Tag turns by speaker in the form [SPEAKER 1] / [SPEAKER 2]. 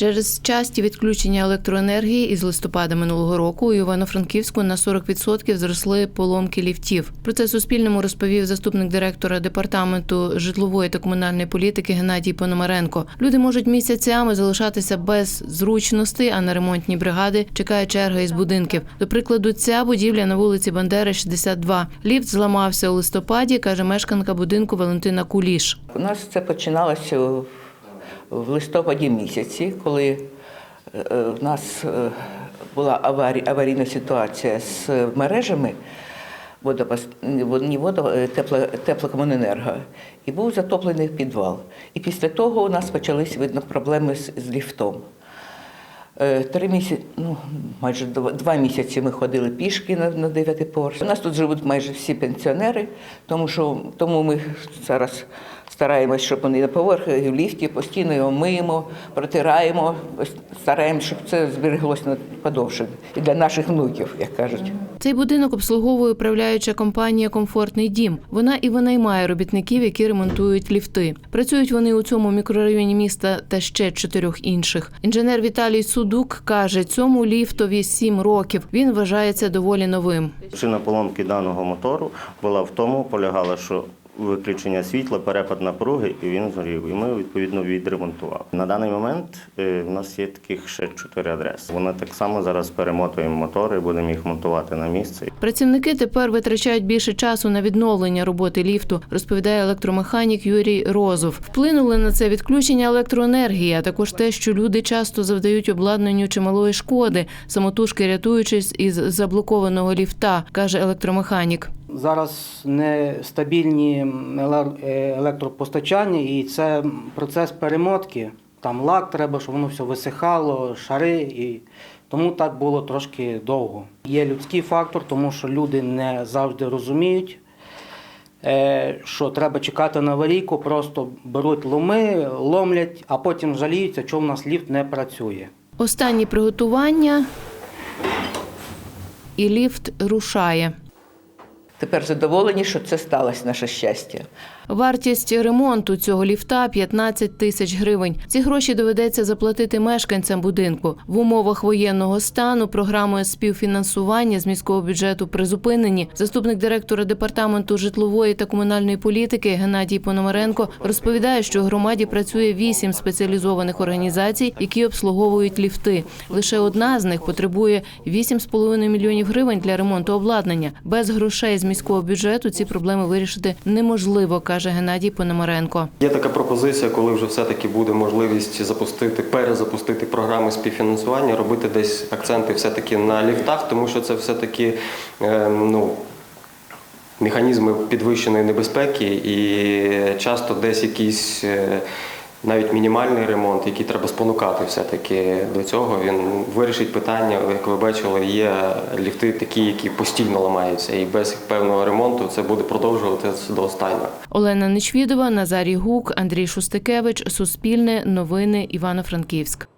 [SPEAKER 1] Через часті відключення електроенергії із листопада минулого року у Івано-Франківську на 40% зросли поломки ліфтів. Про це Суспільному розповів заступник директора департаменту житлової та комунальної політики Геннадій Пономаренко. Люди можуть місяцями залишатися без зручностей, а на ремонтні бригади чекає черга із будинків. До прикладу, ця будівля на вулиці Бандери, 62. Ліфт зламався у листопаді, каже мешканка будинку Валентина Куліш.
[SPEAKER 2] У нас це починалося в- листопаді місяці, коли е, в нас е, була аварі- аварійна ситуація з мережами водопос... водо... е, тепло... теплокомуненерго, і був затоплений підвал. І після того у нас почались видно проблеми з, з ліфтом. Три місяці, ну майже два, два місяці ми ходили пішки на, на дев'ятий поверх. У нас тут живуть майже всі пенсіонери, тому що тому ми зараз стараємось, щоб вони на поверхі в ліфті постійно його миємо, протираємо, ось стараємось, щоб це збереглося на подовше і для наших внуків, як кажуть.
[SPEAKER 1] Цей будинок обслуговує управляюча компанія Комфортний дім. Вона і винаймає робітників, які ремонтують ліфти. Працюють вони у цьому мікрорайоні міста та ще чотирьох інших. Інженер Віталій Судук каже, цьому ліфтові сім років. Він вважається доволі новим.
[SPEAKER 3] Причина поломки даного мотору була в тому, полягала, що виключення світла, перепад напруги, і він згорів. І ми відповідно відремонтували. На даний момент е, в нас є таких ще чотири адреси. Вони так само зараз перемотуємо мотори, будемо їх монтувати на місце.
[SPEAKER 1] Працівники тепер витрачають більше часу на відновлення роботи ліфту, розповідає електромеханік Юрій Розов. Вплинули на це відключення електроенергії, а також те, що люди часто завдають обладнанню чималої шкоди, самотужки рятуючись із заблокованого ліфта, каже електромеханік.
[SPEAKER 4] Зараз нестабільні е, електропостачання, і це процес перемотки. Там лак треба, щоб воно все висихало, шари, і тому так було трошки довго. Є людський фактор, тому що люди не завжди розуміють, е, що треба чекати на аварійку, просто беруть ломи, ломлять, а потім жаліються, чому в нас ліфт не працює.
[SPEAKER 1] Останні приготування і ліфт рушає.
[SPEAKER 2] Тепер задоволені, що це сталося наше щастя.
[SPEAKER 1] Вартість ремонту цього ліфта 15 тисяч гривень. Ці гроші доведеться заплатити мешканцям будинку. В умовах воєнного стану програмою співфінансування з міського бюджету призупинені. Заступник директора департаменту житлової та комунальної політики Геннадій Пономаренко розповідає, що в громаді працює вісім спеціалізованих організацій, які обслуговують ліфти. Лише одна з них потребує 8,5 мільйонів гривень для ремонту обладнання. Без грошей з міського бюджету ці проблеми вирішити неможливо, каже Геннадій Пономаренко.
[SPEAKER 5] Є така пропозиція, коли вже все-таки буде можливість запустити, перезапустити програми співфінансування, робити десь акценти все-таки на ліфтах, тому що це все-таки е, ну, механізми підвищеної небезпеки і часто десь якийсь е, навіть мінімальний ремонт, який треба спонукати все-таки до цього. Він вирішить питання, як ви бачили, є ліфти такі, які постійно ламаються, і без певного ремонту це буде продовжуватися до останнього.
[SPEAKER 1] Олена Нечвідова, Назарій Гук, Андрій Шустикевич, Суспільне, Новини, Івано-Франківськ.